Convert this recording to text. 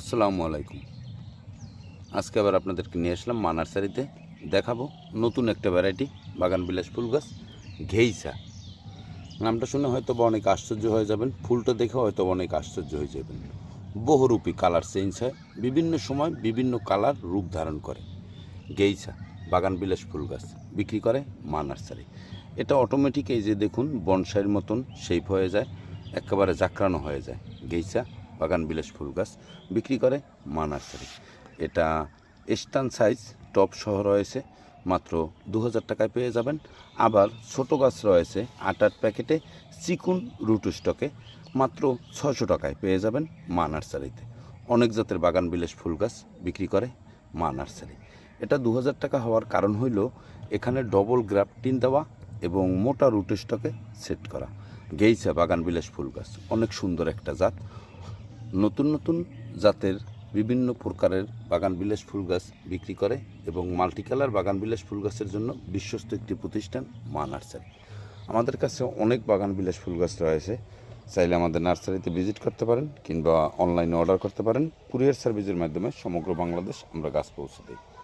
আসসালামু আলাইকুম। আজকে আবার আপনাদেরকে নিয়ে আসলাম মা নার্সারিতে দেখাবো নতুন একটা ভ্যারাইটি বাগান বিলাস ফুল গাছ, ঘেইসা। নামটা শুনে হয়তো বা অনেক আশ্চর্য হয়ে যাবেন, ফুলটা দেখে হয়তো অনেক আশ্চর্য হয়ে যাবেন। বহুরূপী কালার চেঞ্জ হয়, বিভিন্ন সময় বিভিন্ন কালার রূপ ধারণ করে। গেইসা বাগান বিলাস ফুল গাছ, বিক্রি করে মা নার্সারি এটা অটোমেটিক এই যে দেখুন বনসাইয়ের মতন শেপ হয়ে যায়, একেবারে জাকরানো হয়ে যায়। গেইসা বাগান বিলাস ফুল গাছ বিক্রি করে মা নার্সারি এটা স্টান সাইজ, টপ সহ রয়েছে, মাত্র দু হাজার টাকায় পেয়ে যাবেন। আবার ছোট গাছ রয়েছে আট আট প্যাকেটে চিকুন রুট স্টকে, মাত্র ছশো টাকায় পেয়ে যাবেন মা নার্সারিতে অনেক জাতের বাগান বিলাস ফুল গাছ বিক্রি করে মা নার্সারি এটা দু হাজার টাকা হওয়ার কারণ হইল, এখানে ডবল গ্রাফটিন দেওয়া এবং মোটা রুট স্টকে সেট করা। গেইছে বাগান বিলাস ফুল গাছ, অনেক সুন্দর একটা জাত। নতুন নতুন জাতের বিভিন্ন প্রকারের বাগান বিলাস ফুল গাছ বিক্রি করে এবং মাল্টিকালার বাগানবিলাস বাগান বিলাস ফুল গাছের জন্য বিশ্বস্ত একটি প্রতিষ্ঠান মা নার্সারি আমাদের কাছে অনেক বাগান বিলাস ফুল গাছ রয়েছে। চাইলে আমাদের নার্সারিতে ভিজিট করতে পারেন কিংবা অনলাইনে অর্ডার করতে পারেন। কুরিয়ার সার্ভিসের মাধ্যমে সমগ্র বাংলাদেশ আমরা গাছ পৌঁছে দিই।